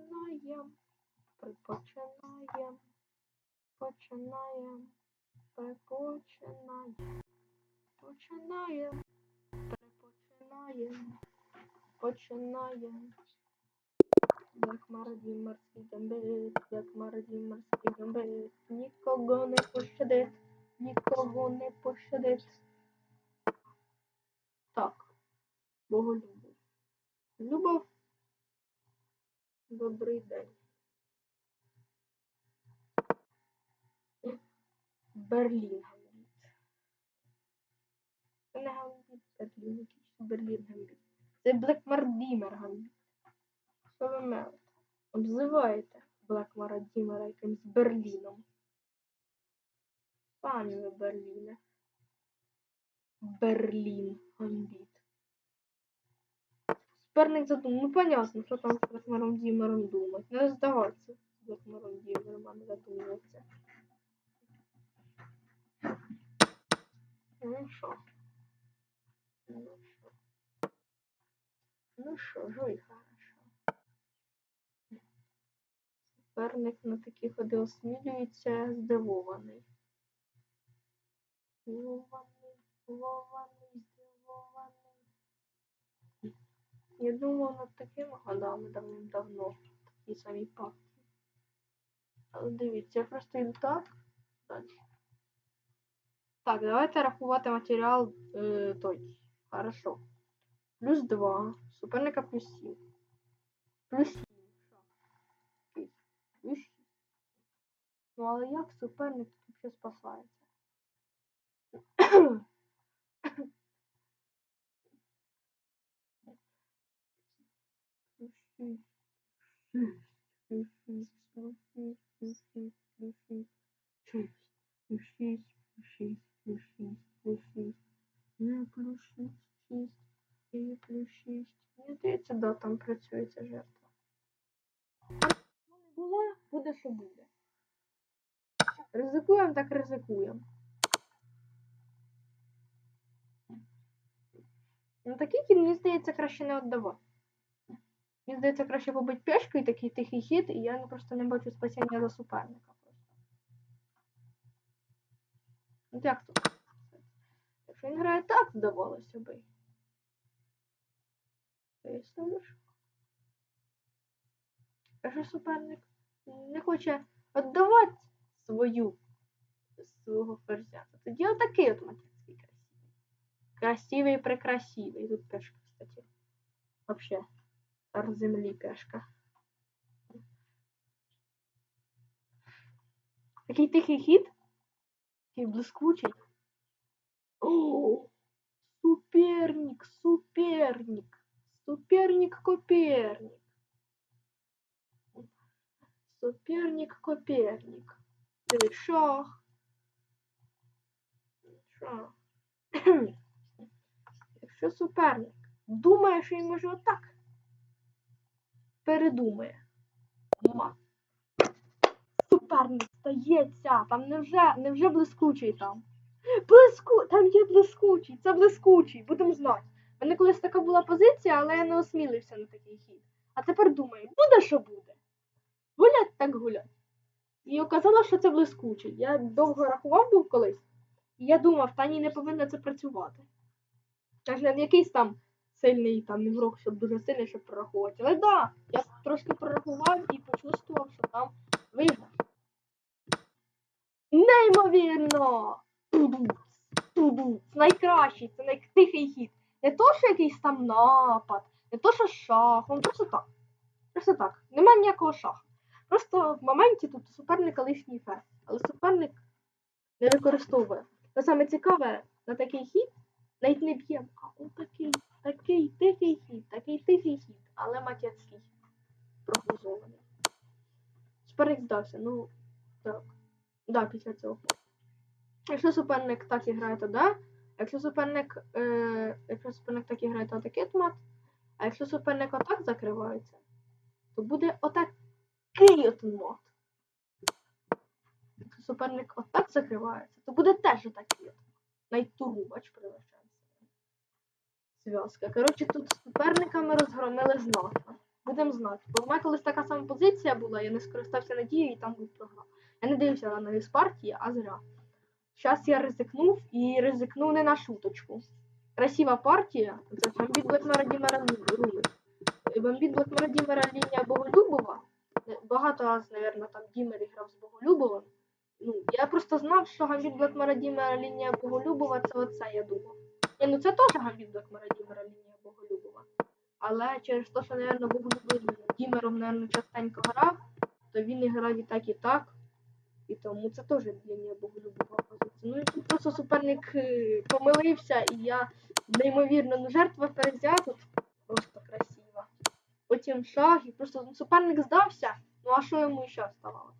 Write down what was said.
Починаємо, припочинаємо, починаємо, припочинаємо, починаємо, припочинаємо, починаємо. Як морді морський гамбит, як морді морський гамбит, нікого не пощадить, нікого не пощадить. Так, Богу любов. Любов. Добрий день. Берлін Берлінгамбіт. Не гамбіт, берлінки. Берлін гамбіт. Це Блекмардімер гамбіт. Що ви мене обзиваєте Блекмардімера якимсь Берліном? Пані Берліне. Берлін гамбіт. Суперник задумав. Ну понятно, що там з Блекмаром Дімером думать. Не здаватися з Блекмаром Дімером, а не задумуватися. Ну що? Ну що? Ну що, жуй хорошо. Суперник на такі ходи осмілюється, здивований. Здивований, здивований, здивований. Я думав над такими ходами давним-давно, такі самі папки. Але дивіться, я просто йду так. Далі. Так, давайте рахувати матеріал е, той. Хорошо. Плюс 2. Суперника плюс 7. Плюс 7. Шах. Плюс 6. Ну, але як суперник тут ще спасається? Плюс 6. Плюс 6. Плюс 6. Плюс 6. Плюс 6. Плюс 6. Плюс 6. Плюс 6. Плюс 6. Ну, плюс 6. 6. І плюс 6. Мені здається, да, там працює ця жертва. Ну, не було, буде, що буде. Ризикуємо, так ризикуємо. Ну такий кіт, мені здається, краще не віддавати. Мені здається, краще побити і такий тихий хід, і я не- просто не бачу спасіння за суперника. Просто. От як тут? Якщо він грає так, здавалося би. Ставлю. Якщо суперник не хоче віддавати свою свого ферзя, то тоді отакий от матерський красивий. Красивий і прекрасивий. Тут пешка, кстати. Вообще. Цар землі пешка. Такий тихий хід. Такий блискучий. О, суперник, суперник. Суперник Коперник. Суперник Коперник. Дивись, шах. Шах. Якщо суперник думає, що він може отак, Передумає. Ма. Суперник стається. Там невже, невже блискучий там. Блиску... Там є блискучий, це блискучий, будемо знати. У мене колись така була позиція, але я не осмілився на такий хід. А тепер думаю, буде що буде. Гулять так гулять. І оказалось, що це блискучий. Я довго рахував був колись, і я думав, та ні, не повинно це працювати. Аж не якийсь там сильний там ігрок, щоб дуже сильний, щоб прорахувати. Але да, я трошки прорахував і почувствував, що там виграш. Неймовірно! Найкращий, це найтихий хід. Не то, що якийсь там напад, не то, що шах, ну просто так. Просто так. Нема ніякого шаху. Просто в моменті тут суперника лишній ферзь. Але суперник не використовує. Те саме цікаве, на такий хід навіть не б'ємо, а он такий, тихий хід, такий тихий хід, але матяцький. Прогнозований. Суперник здався, ну так. Да, після цього. Якщо суперник так і грає, то да. Якщо суперник, е, якщо суперник так і грає, то такий мат. А якщо суперник отак закривається, то буде отакий от мат. Якщо суперник отак закривається, то буде теж отакий от. Навіть туру, бач, прилишається. Зв'язка. Коротше, тут з суперниками розгромили знатно. Будемо знати. Бо в мене колись така сама позиція була, я не скористався надією і там був програв. Я не дивився на аналіз партії, а зря. Зараз я ризикнув і ризикнув не на шуточку. Красива партія, це Бомбіт Блекмера Дімера Рули. Бомбіт Блекмера Дімера лінія Боголюбова. Багато раз, мабуть, там Дімер грав з Боголюбовим. Ну, я просто знав, що Гамбіт Блекмера Дімера лінія Боголюбова це оце, я думав. Ні, ну це теж Гамбіт Блекмера Дімера лінія Боголюбова. Але через те, що, мабуть, Боголюбов з Дімером, мабуть, частенько грав, то він і грав і так, і так. І тому це теж лінія Боголюбова позиція. Ну і тут просто суперник е, помилився, і я неймовірно, ну жертва ферзя тут просто красива. Потім шах, і просто ну, суперник здався. Ну а що йому ще ставалося?